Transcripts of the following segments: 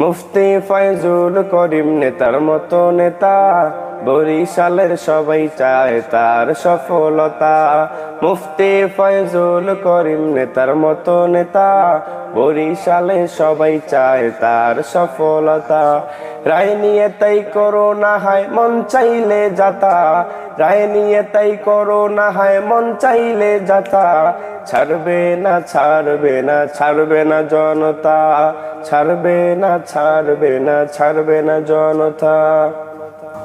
মুফতি ফয়জুল করিম নেতার মতো নেতা। বরিশালের সবাই চায় তার সফলতা। মুফতি ফয়জুল করিম নেতার মতো নেতা। বরিশালে সবাই চায় তার সফলতা। রায় নিয়ে তাই করো না হায়, মন চাইলে যাতা। রায় নিয়ে তাই করো না হায়, মন চাইলে যাতা। ছাড়বে না ছাড়বে না ছাড়বে না জনতা। ছাড়বে না ছাড়বে না ছাড়বে না জনতা।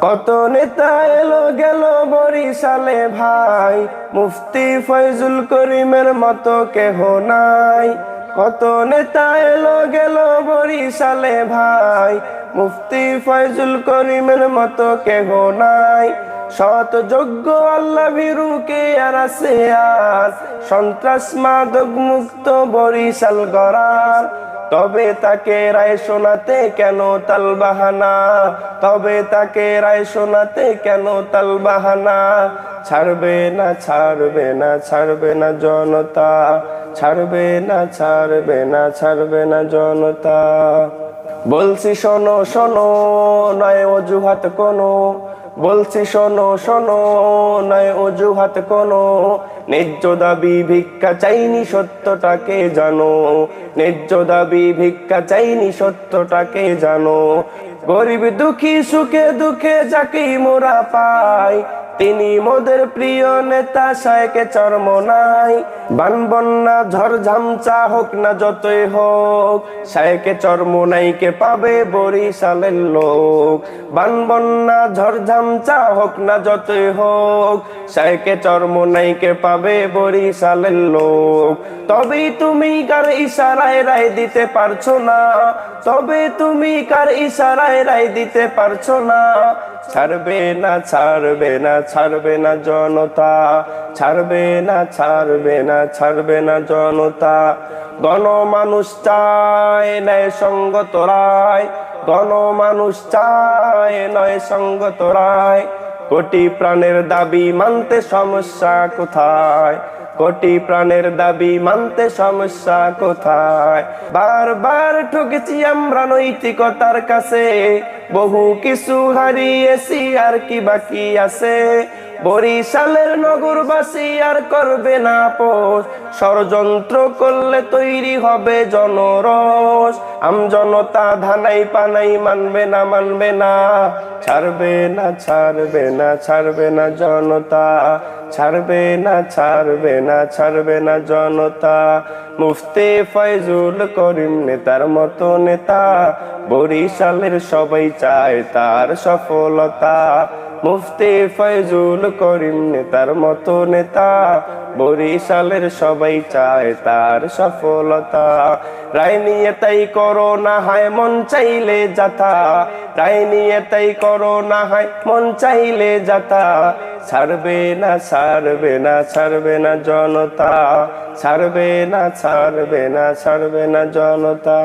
কত নেতা এলো, গেল বরিশালে ভাই। মুফতি ফয়জুল করিমের মতো কেহ নাই। কত নেতা এলো, গেল বরিশালে ভাই। মুফতি ফয়জুল করিমের মতো কেহ নাই। সত যোগ্য আল্লাহ ভীরুকে আর আছে আর? সন্ত্রাস মাদক মুক্ত বরিশাল গড়ার। তবে তাকে রায় শোনাতে কেন তাল বাহানা? তবে তাকে রায় শোনাতে কেন তাল বাহানা? ছাড়বে না ছাড়বে না ছাড়বে না জনতা। ছাড়বে না ছাড়বে না ছাড়বে না জনতা। বলছি শোনো শোনো, নয় অজুহাত কোনো। বলছি শোনো শোনো, নয় অজুহাত কোনো। ন্যায্য দাবি ভিক্ষা চাইনি সত্যটাকে জানো। ন্যায্য দাবি ভিক্ষা চাইনি সত্যটাকে জানো। গরিব দুঃখী সুখে দুঃখে যাকেই মোরা পাই তিনি মোদের প্রিয় নেতা, শায়কে চর্ম নাই। বান বন্যা, ঝড় ঝামচা হোক না যতই হোক, শায়কে চর্ম নাইকে পাবে বরিশালের লোক। বান বন্যা, ঝড় ঝামচা হোক না যতই হোক, শায়কে চর্ম নাইকে পাবে বরিশালের লোক। তবে তুমি কার ইশারায় রায় দিতে পারছ না? তবে তুমি কার ইশারায় রায় দিতে পারছ না? ছাড়বে না ছাড়বে না ছাড়বে না জনতা। ছাড়বে না ছাড়বে না ছাড়বে না জনতা। গণ মানুষ চায় নয় সঙ্গত রায়। গণ মানুষ চায় নয় সঙ্গত রায়। কোটি প্রাণের দাবি মানতে সমস্যা কোথায়? কোটি প্রাণের দাবি মানতে সমস্যা কোথায়? বারবার ঠকেছি আমরা নৈতিকতার কাছে, বহু কিছু হারিয়েছি আর কি বাকি আছে? বরিশালের নগরবাসী আর করবে না পোষ ষড়যন্ত্র করলে তৈরি হবে জনরস আম জনতা ধানাই পানাই মানবে না মানবে না। ছাড়বে না ছাড়বে না ছাড়বে না জনতা। ছাড়বে না ছাড়বে না ছাড়বে না জনতা। মুফতি ফয়জুল করিম নেতার মতো নেতা। বরিশালের সবাই চায় তার সফলতা। মুফতি ফয়জুল করিম নেতার মতো নেতা, বরিশালের সবাই চায় তার সফলতা। রায় নিয়ে তাই করো না হায়, মন চাইলে যাতা। রায় নিয়ে তাই করো না হায়, মন চাইলে যাতা। ছাড়বে না ছাড়বে না ছাড়বে না জনতা। ছাড়বে না ছাড়বে না ছাড়বে না জনতা।